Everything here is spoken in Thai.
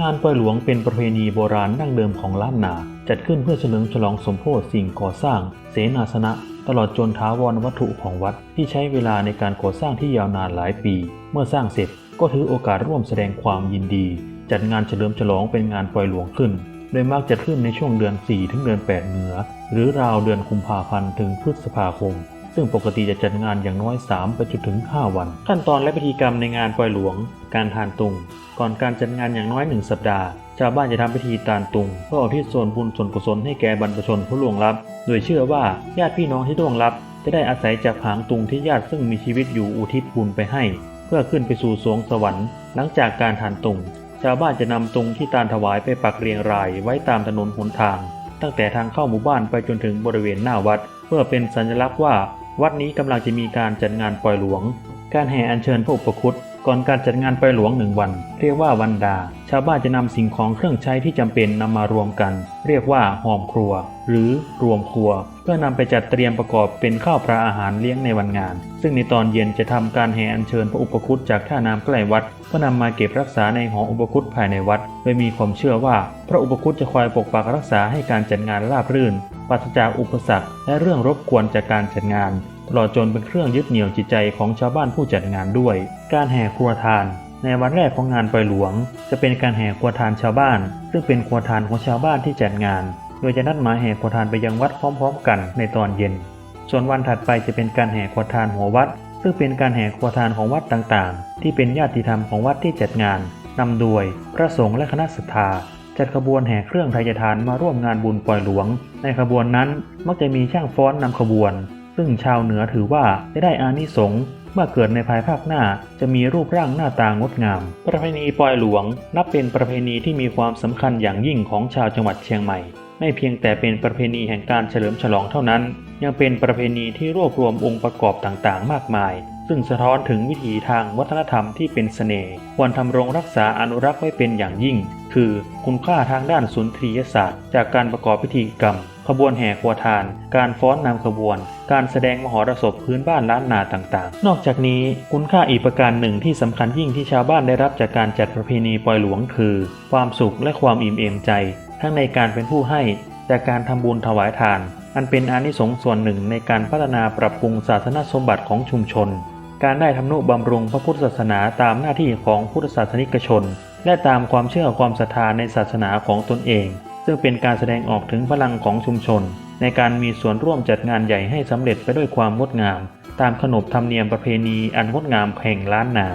งานปล่อยหลวงเป็นประเพณีโบราณดั้งเดิมของล้านนา จัดขึ้นเพื่อเฉลิมฉลองสมโภชสิ่งก่อสร้าง เสนาสนะ ตลอดจนท้าวรวัตถุของวัดที่ใช้เวลาในการก่อสร้างที่ยาวนานหลายปี เมื่อสร้างเสร็จก็ถือโอกาสร่วมแสดงความยินดี จัดงานเฉลิมฉลองเป็นงานปล่อยหลวงขึ้น โดยมักจัดขึ้นในช่วงเดือน 4 ถึงเดือน 8 เหนือ หรือราวเดือนกุมภาพันธ์ถึงพฤษภาคม ซึ่งปกติจะจัดงานอย่างน้อย 3 ไปจนถึง 5 วัน ขั้นตอนและพิธีกรรมในงานปล่อยหลวง การทานตุง ก่อนการจัดงานอย่างน้อย 1 สัปดาห์ ชาวบ้านจะทำพิธีตานตุง เพื่ออุทิศส่วนบุญส่วนกุศลให้แก่บรรพชนผู้ล่วงลับ โดยเชื่อว่าญาติพี่น้องที่ล่วงลับ จะได้อาศัยจากหางตุงที่ญาติซึ่งมีชีวิตอยู่อุทิศบุญไปให้ เพื่อขึ้นไปสู่สวงสวรรค์ หลังจากการทานตุง ชาวบ้านจะนำตุงที่ตานถวายไปปักเรียงรายไว้ตามถนนหนทาง ตั้งแต่ทางเข้าหมู่บ้านไปจนถึงบริเวณหน้าวัดเพื่อเป็นสัญลักษณ์ว่า วัดนี้กำลังจะมีการจัดงานปล่อยหลวง การแห่อัญเชิญพระอุปคุตก่อนการจัดงานปล่อยหลวงหนึ่งวัน เรียกว่าวันดา ชาวบ้านจะนำสิ่งของเครื่องใช้ที่จำเป็นนำมารวมกัน เรียกว่าหอมครัว หรือรวมครัว เพื่อนำไปจัดเตรียมประกอบเป็นข้าวปลาอาหารเลี้ยงในวันงาน ซึ่งในตอนเย็นจะทำการแห่อัญเชิญพระอุปคุตจากท่าน้ำใกล้วัดเพื่อนำมาเก็บรักษาในหออุปคุตภายในวัด โดยมีความเชื่อว่า พระอุปคุตจะคอยปกปักรักษาให้การจัดงานราบรื่นปราศจากอุปสรรคและเรื่องรบกวนจากการจัดงาน ตลอดจนเป็นเครื่องยึดเหนี่ยวจิตใจของชาวบ้านผู้จัดงานด้วย การแห่ครัวทาน ในวันแรกของงานปล่อยหลวง จะเป็นการแห่ครัวทานชาวบ้าน ซึ่งเป็นครัวทานของชาวบ้านที่จัดงาน โดยจะนัดหมายแห่ครัวทานไปยังวัดพร้อม ๆ กันในตอนเย็น ส่วนวันถัดไปจะเป็นการแห่ครัวทานหัววัด ซึ่งเป็นการแห่ครัวทานของวัดต่างๆ ที่เป็นญาติธรรมของวัดที่จัดงานนำโดยพระสงฆ์และคณะศรัทธาจัดขบวนแห่เครื่องไทยทานมาร่วมงานบุญปล่อยหลวง ในขบวนนั้นมักจะมีช่างฟ้อนนำขบวน ซึ่งชาวเหนือถือว่าจะได้อานิสงส์เมื่อเกิดในภายภาคหน้าจะมีรูปร่างหน้าตางดงาม ประเพณีปล่อยหลวง นับเป็นประเพณีที่มีความสำคัญอย่างยิ่งของชาวจังหวัดเชียงใหม่ ไม่เพียงแต่เป็นประเพณีแห่งการเฉลิมฉลองเท่านั้น ยังเป็นประเพณีที่รวบรวมองค์ประกอบต่างๆ มากมาย ซึ่งสะท้อนถึงวิถีทางวัฒนธรรมที่เป็นเสน่ห์ควรทำรงรักษาอนุรักษ์ไว้เป็นอย่างยิ่ง คือคุณค่าทางด้านสุนทรียศาสตร์ จากการประกอบพิธีกรรม ขบวนแห่ครัวทาน การฟ้อนนำขบวน การแสดงมหรสพพื้นบ้านล้านนาต่างๆ นอกจากนี้คุณค่าอีกประการหนึ่งที่สำคัญยิ่งที่ชาวบ้านได้รับจากการจัดประเพณีปล่อยหลวงคือ ความสุขและความอิ่มเอมใจ ทั้งในการเป็นผู้ให้จากการทำบุญถวายทาน อันเป็นอานิสงส์ส่วนหนึ่งในการพัฒนาปรับปรุงศาสนสมบัติของชุมชน การได้ทำนุบำรุงพระพุทธศาสนาตามหน้าที่ของพุทธศาสนิกชน และตามความเชื่อความศรัทธาในศาสนาของตนเอง ซึ่งเป็นการแสดงออกถึงพลังของชุมชน ในการมีส่วนร่วมจัดงานใหญ่ให้สำเร็จไปด้วยความงดงาม ตามขนบธรรมเนียมประเพณีอันงดงามแห่งล้านนา